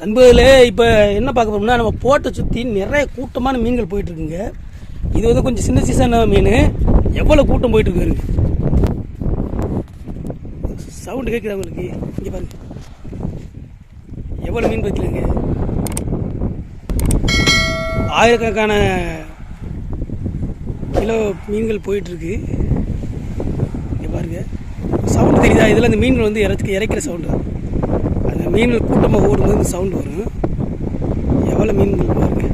நண்பர்களே இப்போ என்ன பார்க்க போறோம்னா நம்ம போட்டை சுற்றி நிறைய கூட்டமான மீன்கள் போயிட்டு இருக்குங்க இது வந்து கொஞ்சம் சின்ன சீசான மீன். எவ்வளோ கூட்டம் போயிட்டு சவுண்டு கேட்குதா உங்களுக்கு? இங்கே பாருங்க. எவ்வளோ மீன் பத்திலங்க ஆயிரக்கணக்கான கிலோ மீன்கள் போயிட்டுருக்கு. இங்கே பாருங்க. சவுண்டு தெரியுதா? இதில் அந்த மீன்கள் வந்து இறக்கி இறைக்கிற சவுண்டு மீன் மீன்கள் கூட்டமாக ஓடும்போது இந்த சவுண்டு வரும். எவ்வளோ மீன்கள் பாருங்க.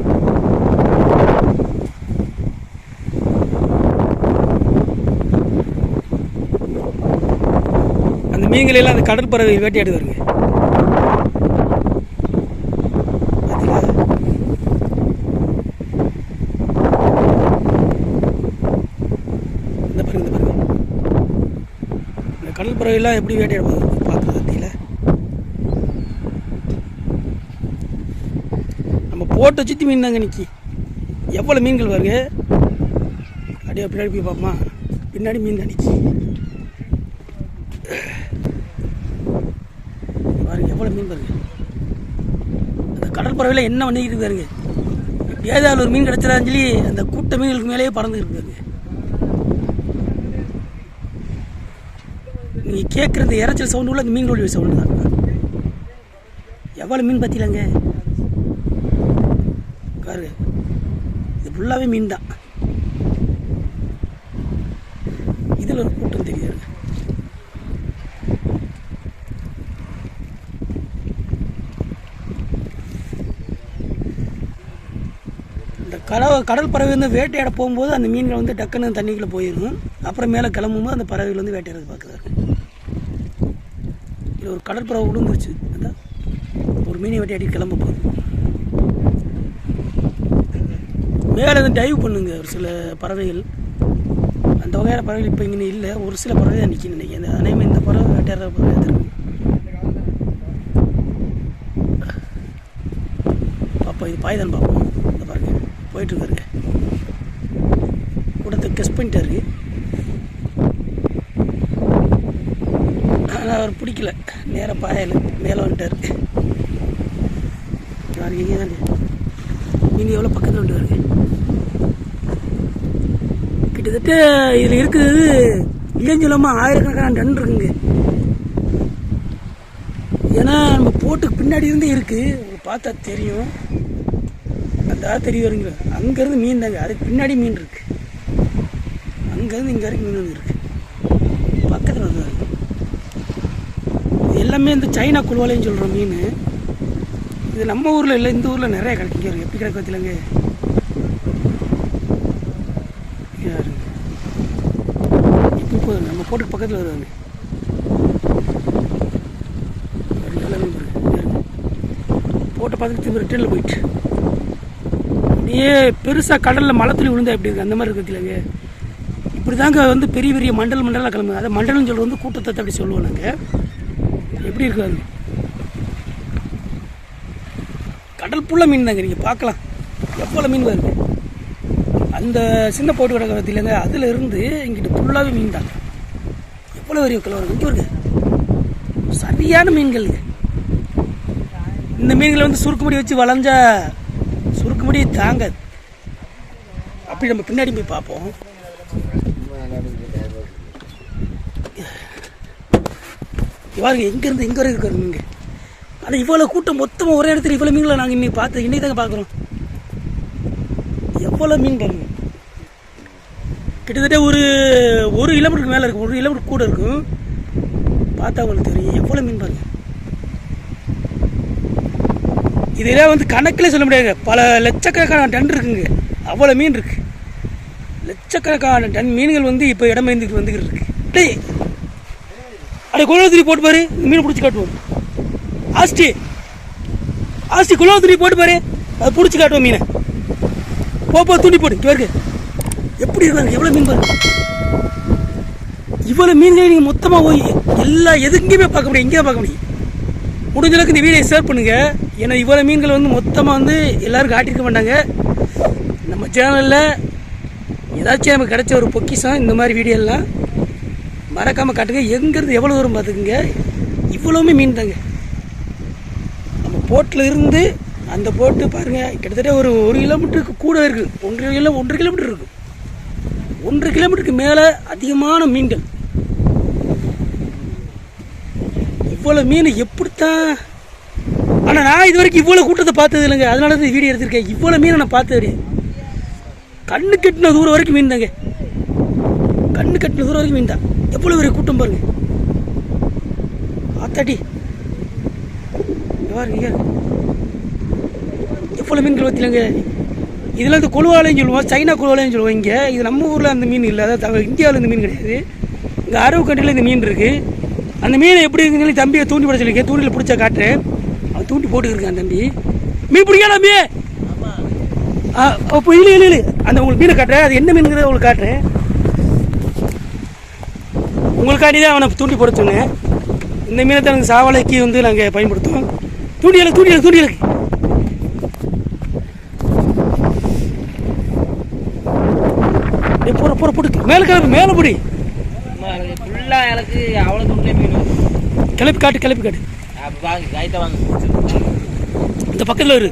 அந்த மீன்கள் எல்லாம் அந்த கடல் பறவை வேட்டையாடி வருங்க இந்த பாருங்க இந்த பாருங்க. இந்த கடல் பறவைலாம் எப்படி வேட்டையாட பார்க்குறது தெரியல நம்ம போட்டை சுற்றி மீன் தாங்க நிற்கி எவ்வளோ மீன்கள் வருங்க அப்படியே பின்னாடி போய் பார்ப்போமா. பின்னாடி மீன் தான் நிற்கி பாருங்க எவ்வளோ மீன் பாருங்க. அந்த கடற்பறவையில் என்ன பண்ணிக்கிட்டு இருக்காருங்க ஏதாவது ஒரு மீன் கிடச்சிடான்னு சொல்லி அந்த கூட்ட மீன்களுக்கு மேலேயே பறந்துக்கிட்டு இருக்காருங்க நீங்கள் கேட்குற இந்த இறைச்சல் சவுண்டு உள்ள அந்த மீன்களுடைய சவுண்டு தான். எவ்வளோ மீன் பார்த்தீங்களாங்க பாருங்க இது ஃபுல்லாகவே மீன் தான் இதில் ஒரு கூட்டம் தெரியாது இந்த கடல் கடல் பறவை வந்து வேட்டையாட போகும்போது அந்த மீன்கள் வந்து டக்குன்னு தண்ணிக்குள்ளே போயிடும் அப்புறம் மேலே கிளம்பும்போது அந்த பறவைகள் வந்து வேட்டையாட பார்க்குறாரு இதில் ஒரு கடற்பறவை விழுந்துருச்சு அதான். ஒரு மீனை வேட்டையாடி கிளம்ப போகுது. மேலே வந்து டைவ் பண்ணுங்க ஒரு சில பறவைகள். அந்த வகையான பறவைகள் இப்போ இங்கே இல்லை. ஒரு சில பறவை தான் நிற்கி நினைக்கிறேன். அந்த அதே மாதிரி இந்த பறவை வேட்டையாடுற பறவை தான் இருக்கு இது பாய்தான் பார்ப்போம் இந்த பாருங்க. போயிட்டு இருக்காருங்க கூடத்தை கெஸ் பண்ணிட்டாரு ஆனால் அவர் பிடிக்கல. நேராக பாயலை. மேலே வந்துட்டார். பாருங்க இங்கே தானே. நீங்கள் எவ்வளோ பக்கத்தில் வந்துட்டு வருங்க கிட்டத்தட்ட இதில் இருக்கிறது இல்லைன்னு சொல்லாமல் ஆயிரக்கணக்கான டன் இருக்குங்க. ஏன்னா நம்ம போட்டுக்கு பின்னாடி இருந்தே இருக்குது உங்களுக்கு பார்த்தா தெரியும். அந்த தெரிய வருங்க. அங்கேருந்து மீன் தாங்க. அதுக்கு பின்னாடி மீன் இருக்கு. அங்கேருந்து இங்கே வரைக்கும் மீன் வந்து இருக்கு. பக்கத்தில் வந்து எல்லாமே இந்த சைனா குழுவாலேன்னு சொல்கிறோம் மீன். இது நம்ம ஊரில் இல்லை இந்த ஊரில் நிறைய கிடைக்கும் எப்படி கிடைக்க வச்சுலங்க? இப்போ நம்ம போட்டுக்கு பக்கத்தில் வருவாங்க. பாருங்க, போட்ட பார்த்துட்டு திரும்ப ரிட்டர்னில் போயிட்டு. அப்படியே பெருசாக கடலில் மலை துளி விழுந்தா எப்படி இருக்கு? அந்த மாதிரி இருக்கிறதுலங்க இப்படி தாங்க வந்து பெரிய பெரிய மண்டல் மண்டலாக கிளம்புது. அதை மண்டலம் சொல்கிறது வந்து கூட்டத்தை அப்படி சொல்லுவோம் நாங்கள் எப்படி இருக்காது கடல் மீன் தாங்க நீங்கள் பார்க்கலாம். எவ்வளோ மீன் வருது? அந்த சின்ன போட்டு கிடக்கிறது இல்லைங்க அதில் இருந்து இங்கிட்ட ஃபுல்லாகவே மீன் தாங்க எவ்வளோ பெரிய கிலோ வருது? இங்கே சரியான மீன்கள்ங்க இந்த மீன்களை வந்து சுருக்குமடி வச்சு வளைஞ்சா சுருக்குமடி தாங்காது அப்படி நம்ம பின்னாடி போய் பார்ப்போம். பாருங்க எங்கேருந்து எங்கே வரைக்கும் இருக்கிற மீன்கள். ஆனால் இவ்வளோ கூட்டம் மொத்தமாக ஒரே இடத்துல இவ்வளோ மீன்களை நாங்கள் இன்னைக்கு பார்த்து இன்னைக்கு தாங்க பார்க்குறோம். எவ்வளோ மீன் பாருங்க கிட்டத்தட்ட ஒரு ஒரு கிலோமீட்டருக்கு மேலே இருக்கும் ஒரு கிலோமீட்டர் கூட இருக்கும். பார்த்தா உங்களுக்கு தெரியும் எவ்வளோ மீன் பாருங்க. இதெல்லாம் வந்து கணக்கில் சொல்ல முடியாது. பல லட்சக்கணக்கான டன் இருக்குங்க. அவ்வளோ மீன் இருக்கு. லட்சக்கணக்கான டன் மீன்கள் வந்து இப்போ இடமேந்துட்டு வந்துக்கிட்டு இருக்கு. டேய் அடே குளத்துரி போட்டு பாரு. இந்த மீன் பிடிச்சி காட்டுவோம். ஆஸ்டி ஆஸ்டி குளத்துரி போட்டு பாரு. அதை பிடிச்சி காட்டுவோம் மீனை. போ போ துணி போட்டு இங்கே எப்படி இருக்காங்க எவ்வளோ மீன் பாருங்க. இவ்வளோ மீன்களை நீங்கள் மொத்தமாக போய் எல்லா எதுங்கேயுமே பார்க்க முடியும் எங்கேயும் பார்க்க முடியும். முடிஞ்ச அளவுக்கு இந்த வீடியோ ஷேர் பண்ணுங்க. ஏன்னா இவ்வளோ மீன்கள் வந்து மொத்தமாக வந்து எல்லோரும் காட்டியிருக்க மாட்டாங்க. நம்ம சேனலில் ஏதாச்சும் நமக்கு கிடைச்ச ஒரு பொக்கிஷம் இந்த மாதிரி வீடியோலாம் மறக்காமல் காட்டுங்க. எங்கேருந்து எவ்வளோ தூரம் பார்த்துக்குங்க. இவ்வளவுமே மீன் தாங்க. போட்டில் இருந்து அந்த போட்டு பாருங்கள் கிட்டத்தட்ட ஒரு ஒரு கிலோமீட்டருக்கு கூட இருக்குது ஒன்றரை கிலோ ஒன்றரை கிலோமீட்டர் இருக்கும் ஒன்றரை கிலோமீட்டருக்கு மேலே அதிகமான மீன்கள். இவ்வளோ மீன் எப்படித்தான்? ஆனால் நான் இது வரைக்கும் இவ்வளோ கூட்டத்தை பார்த்தது இல்லைங்க. அதனால தான் வீடியோ எடுத்திருக்கேன். இவ்வளோ மீனை நான் பார்த்தது கிடையாது கண்ணு கட்டின தூரம் வரைக்கும் மீன் தாங்க. கண்ணு கட்டின தூரம் வரைக்கும் மீன் தான். எவ்வளோ பெரிய கூட்டம் பாருங்க. ஆத்தாட்டி இங்க பாருங்க எவ்வளோ மீன்கள் வத்திலங்க இதில் இந்த கொழுவாலையும் சொல்லுவோம் சைனா கொழுவாலையும் சொல்லுவோம் இங்கே. இது நம்ம ஊரில் அந்த மீன் இல்லை அதாவது இந்தியாவில் இந்த மீன் கிடையாது. இங்கே அரவு கண்ட்ரியில் இந்த மீன் இருக்குது அந்த மீனை எப்படி இருக்குன்னு சொல்லி தம்பியை தூண்டி போட சொல்லியிருக்கேன். தூண்டில் பிடிச்சா காட்டுறேன். அவன் தூண்டி போட்டுக்கிருக்கான் தம்பி. மீன் பிடிக்கா தம்பி? ஆ அப்போ இல்லை இல்லை இல்லை அந்த உங்களுக்கு மீனை காட்டுறேன். அது என்ன மீனுங்கிறத உங்களுக்கு காட்டுறேன். உங்களுக்காண்டி தான் அவனை தூண்டி போட சொன்னேன். இந்த மீனை தான் சாவலைக்கு வந்து நாங்கள் பயன்படுத்துவோம். தூண்டியலை தூண்டியலை தூண்டியலுக்கு போற போற போட்டு மேலே கிளம்பி மேலே பிடி ஃபுல்லா எனக்கு அவ்வளோ துணிலே மீன். கிளப்பி காட்டு கிளப்பி காட்டு. வாங்க கைத்த வாங்க இந்த பக்கத்தில் இரு.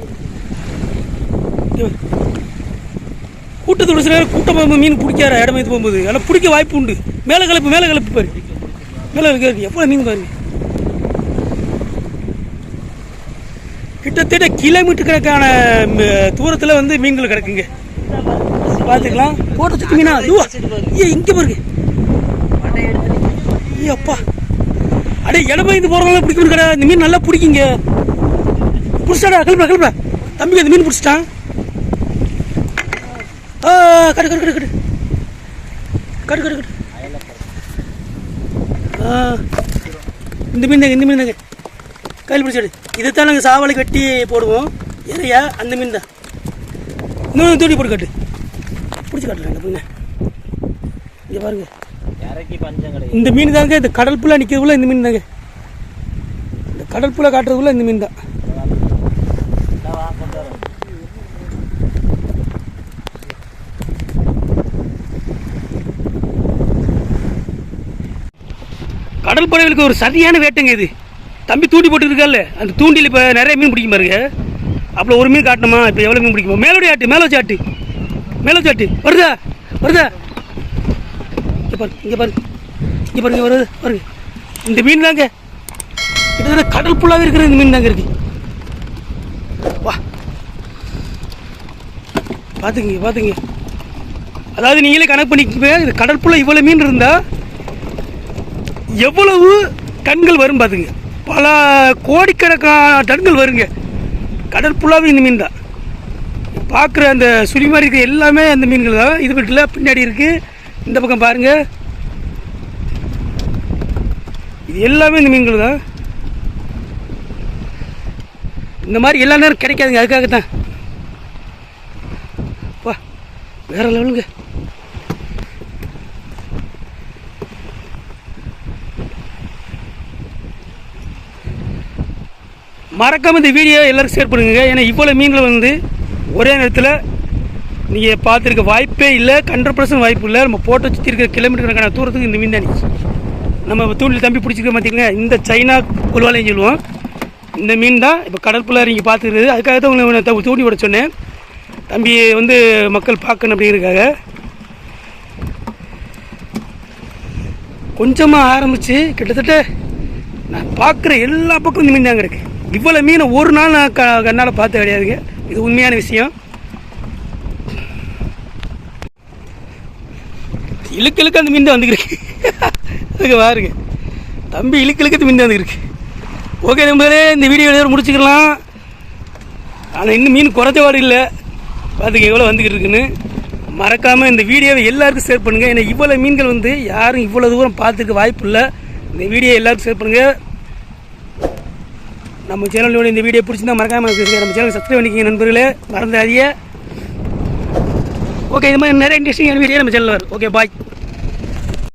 கூட்டத்தோட சில நேரம் கூட்டம் மீன் பிடிக்கார இடம் இது போகும்போது அதெல்லாம் பிடிக்க வாய்ப்பு உண்டு. மேலே கிளப்பு மேலே கிளப்பு பாரு. மேலே இருக்கு எவ்வளோ மீன் பாருங்க கிட்டத்தட்ட கிலோமீட்டர் கணக்கான தூரத்தில் வந்து மீன்கள் கிடக்குங்க. பார்த்துக்கலாம் போட்டதுக்கு மீனா இதுவா ஏ இங்கே பாருங்க. மட்டை ஏ அப்பா. அடே இடமைந்து போகிறவங்களாம் பிடிக்கணும் கடை. இந்த மீன் நல்லா பிடிக்குங்க. பிடிச்சாடா கிளம்புறா கிளம்புறா தம்பி அந்த மீன் பிடிச்சிட்டான். ஆ கடு கடு கடு கடு. கடு கடு கடு. ஆ. இந்த மீன் தாங்க இந்த மீன் தாங்க. கையில் பிடிச்சாடு இதை தான் நாங்கள் சாவலுக்கு வெட்டி போடுவோம். இறையா அந்த மீன் தான். இன்னொன்று தூண்டி போட்டு காட்டு. பிடிச்சி இந்த மீனை இங்கே. பாருங்க. இந்த மீன் தாங்க இந்த கடல் புல்லா நிற்கிறதுக்குள்ள இந்த மீன் தாங்க. இந்த கடல் புல்லா காட்டுறதுக்குள்ள இந்த மீன் தான். கடல் பறவைகளுக்கு ஒரு சரியான வேட்டைங்க இது. தம்பி தூண்டி போட்டுருக்கல அந்த தூண்டில் இப்போ நிறைய மீன் பிடிக்கும் பாருங்க. அப்போ ஒரு மீன் காட்டணுமா? இப்போ எவ்வளோ மீன் பிடிக்குமா? மேலோடி ஆட்டு மேலோ சாட்டு மேலோ சாட்டு வருதா? வருதா? இங்கே பாரு இங்கே பாரு. இங்கே பாருங்க வருது. பாருங்க இந்த மீன் தாங்க. கிட்டத்தட்ட கடல் புல்லாக இருக்கிற இந்த மீன் தாங்க இருக்கு. வா. பார்த்துக்குங்க பார்த்துங்க அதாவது நீங்களே கணக்கு பண்ணிக்கவே இது கடல் புல்லா இவ்வளோ மீன் இருந்தால் எவ்வளவு கண்கள் வரும் பார்த்துங்க பல கோடிக்கணக்கான டன்கள் வருங்க. கடல் ஃபுல்லாகவே இந்த மீன் தான். பார்க்குற அந்த சுழி மாதிரி இருக்கிற எல்லாமே அந்த மீன்கள் தான். இது வீட்டில் பின்னாடி இருக்குது இந்த பக்கம் பாருங்கள் இது எல்லாமே இந்த மீன்கள் தான். இந்த மாதிரி எல்லா நேரம் கிடைக்காதுங்க. அதுக்காக தான் வா வேற லெவலுங்க. மறக்காம இந்த வீடியோ எல்லாருக்கும் ஷேர் பண்ணுங்க. ஏன்னா இவ்வளோ மீன்கள் வந்து ஒரே நேரத்தில் நீங்கள் பார்த்துருக்க வாய்ப்பே இல்லை. ஹண்ட்ரட் பர்சன்ட் வாய்ப்பு இல்லை. நம்ம போட்டோ சுற்றி இருக்கிற கிலோமீட்டர் கணக்கான தூரத்துக்கு இந்த மீன் தானே நம்ம தூண்டில் தம்பி பிடிச்சிருக்க பார்த்தீங்களா இந்த சைனா கொல்வாலையும் சொல்லுவோம். இந்த மீன் தான் இப்போ கடற்புள்ள நீங்கள் பார்த்துருக்குது அதுக்காக தான் உங்களை தூண்டி விட சொன்னேன். தம்பி வந்து மக்கள் பார்க்கணும் அப்படிங்கிறதுக்காக. கொஞ்சமாக ஆரம்பித்து கிட்டத்தட்ட நான் பார்க்குற எல்லா பக்கம் இந்த மீன் தாங்க இருக்குது இவ்வளோ மீனை ஒரு நாள் நான் க கண்ணால் பார்த்து கிடையாதுங்க. இது உண்மையான விஷயம். இழுக்கு இழுக்கு அந்த மீன் தான் வந்துக்கிருக்கு அதுக்கு பாருங்க. தம்பி இழுக்கு இழுக்கு மீன் தான் வந்துருக்கு. ஓகே நம்பளே இந்த வீடியோ எதாவது முடிச்சுக்கலாம். ஆனால் இன்னும் மீன் குறைச்ச இல்லை. பார்த்துக்க எவ்வளோ வந்துக்கிட்டு இருக்குன்னு. மறக்காமல் இந்த வீடியோவை எல்லாருக்கும் ஷேர் பண்ணுங்கள் ஏன்னா இவ்வளோ மீன்கள் வந்து யாரும் இவ்வளோ தூரம் பார்த்துக்க வாய்ப்பு இல்லை. இந்த வீடியோ எல்லாருக்கும் ஷேர் பண்ணுங்கள் நம்ம சேனலோட இந்த வீடியோ பிடிச்சிருந்தா மறக்காமல் நம்ம சேனல் சப்ஸ்கிரைப் பண்ணிக்கங்க நண்பர்களே. மறந்தாதீங்க ஓகே இது மாதிரி நிறைய இன்ட்ரெஸ்டிங்கான வீடியோ நம்ம சேனல் வரும். ஓகே பாய்